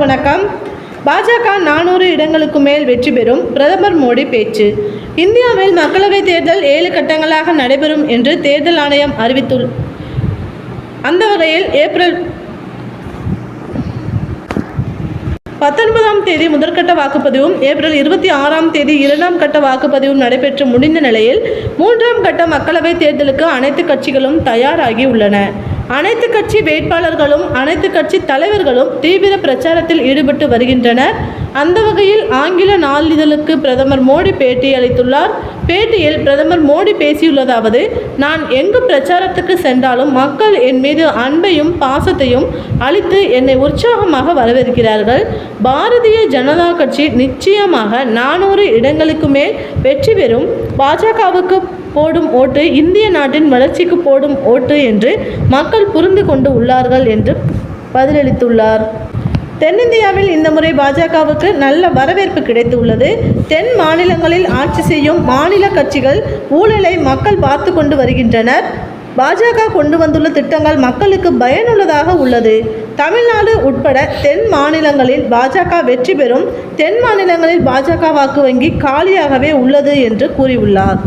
வணக்கம். பாஜக நானூறு இடங்களுக்கு மேல் வெற்றி பெறும் பிரதமர் மோடி பேச்சு. இந்தியாவில் மக்களவைத் தேர்தல் ஏழு கட்டங்களாக நடைபெறும் என்று தேர்தல் ஆணையம் அறிவித்துள் அந்த வகையில் ஏப்ரல் பத்தொன்பதாம் தேதி முதற்கட்ட வாக்குப்பதிவும் ஏப்ரல் இருபத்தி ஆறாம் தேதி இரண்டாம் கட்ட வாக்குப்பதிவும் நடைபெற்று முடிந்த நிலையில் மூன்றாம் கட்ட மக்களவைத் தேர்தலுக்கு அனைத்து கட்சிகளும் தயாராகி உள்ளன. அனைத்து கட்சி வேட்பாளர்களும் அனைத்து கட்சி தலைவர்களும் தீவிர பிரச்சாரத்தில் ஈடுபட்டு வருகின்றனர். அந்த வகையில் ஆங்கில நாளிதழுக்கு பிரதமர் மோடி பேட்டி அளித்துள்ளார். பேட்டியில் பிரதமர் மோடி பேசியுள்ளதாவது நான் எங்கு பிரச்சாரத்துக்கு சென்றாலும் மக்கள் என் மீது அன்பையும் பாசத்தையும் அளித்து என்னை உற்சாகமாக வரவேற்கிறார்கள். பாரதிய ஜனதா கட்சி நிச்சயமாக நானூறு இடங்களுக்கு மேல் வெற்றி பெறும். பாஜகவுக்கு போடும் ஓட்டு இந்திய நாட்டின் வளர்ச்சிக்கு போடும் ஓட்டு என்று மக்கள் புரிந்து கொண்டு உள்ளார்கள் என்று பதிலளித்துள்ளார். தென்னிந்தியாவில் இந்த முறை பாஜகவுக்கு நல்ல வரவேற்பு கிடைத்துள்ளது. தென் மாநிலங்களில் ஆட்சி செய்யும் மாநில கட்சிகள் ஊழலை மக்கள் பார்த்து கொண்டு வருகின்றனர். பாஜக கொண்டு வந்துள்ள திட்டங்கள் மக்களுக்கு பயனுள்ளதாக உள்ளது. தமிழ்நாடு உட்பட தென் மாநிலங்களில் பாஜக வெற்றி பெறும் தென் மாநிலங்களில் பாஜக வாக்கு வங்கி காலியாகவே உள்ளது என்று கூறியுள்ளார்.